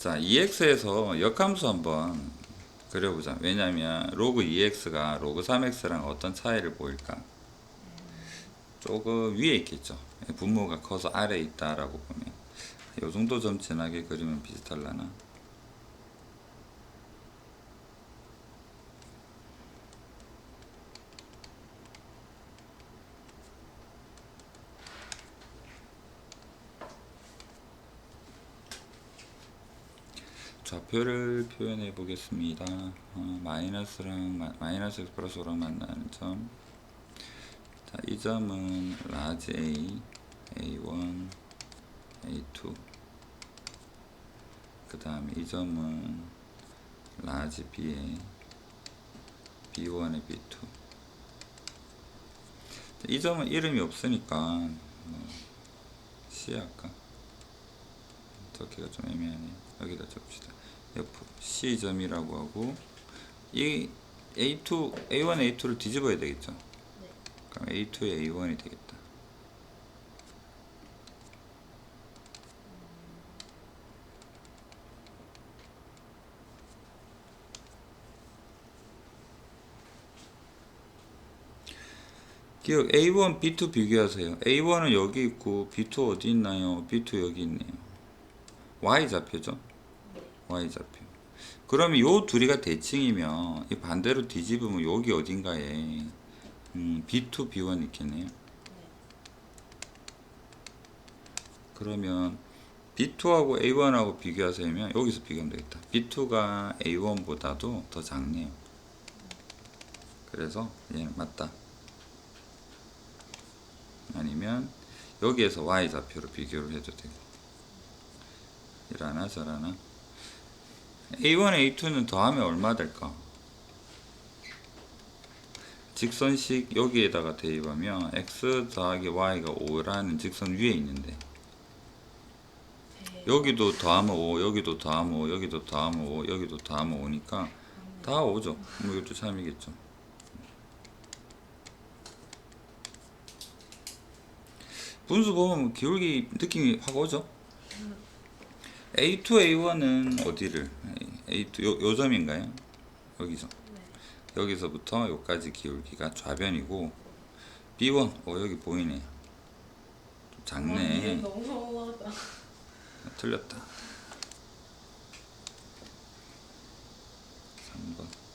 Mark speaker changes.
Speaker 1: 자, EX에서 역함수 한번 그려보자. 왜냐면 로그 2x가 로그 3x랑 어떤 차이를 보일까? 조금 위에 있겠죠. 분모가 커서 아래에 있다라고 보면 이 정도 좀 진하게 그리면 비슷할라나? 좌표를 표현해 보겠습니다. 어, 마이너스랑 마, 마이너스 x 플러스로 만나는 점. 자, 이 점은 라지 A, A1, A2. 그 다음에 이 점은 라지 B에 B1에 B2. 이 점은 이름이 없으니까 뭐 C 할까? 적기가 좀 애매하네요. 여기다 적읍시다. C점이라고 하고 이 A2, A1, A2를 뒤집어야 되겠죠. 그럼 A2에 A1이 되겠다. 기억 A1, B2 비교하세요. A1은 여기 있고 B2 어디 있나요? B2 여기 있네요. Y 좌표죠. Y 좌표. 그러면 요 둘이가 대칭이면 이 반대로 뒤집으면 여기 어딘가에 음, B2, B1 있겠네요. 그러면 B2하고 A1하고 비교하세요. 여기서 비교하면 되겠다. B2가 A1보다도 더 작네요. 그래서 얘는 맞다. 아니면 여기에서 Y 좌표로 비교를 해도 되고 이라나 저라나 A1, A2는 더하면 얼마 될까? 직선식 여기에다가 대입하면 x 더하기 y가 5라는 직선 위에 있는데 여기도 더하면 5, 여기도 더하면 5, 여기도 더하면 5, 여기도 더하면 5니까 다 5죠. 뭐 이것도 참이겠죠. 분수 보면 기울기 느낌이 확 오죠. A2, A1은 어디를? A2 요, 요 점인가요? 여기서. 네. 여기서부터 요까지 기울기가 좌변이고 B1 어 여기 보이네. 좀 작네.
Speaker 2: 어, 너무 너무 아,
Speaker 1: 틀렸다. 3번.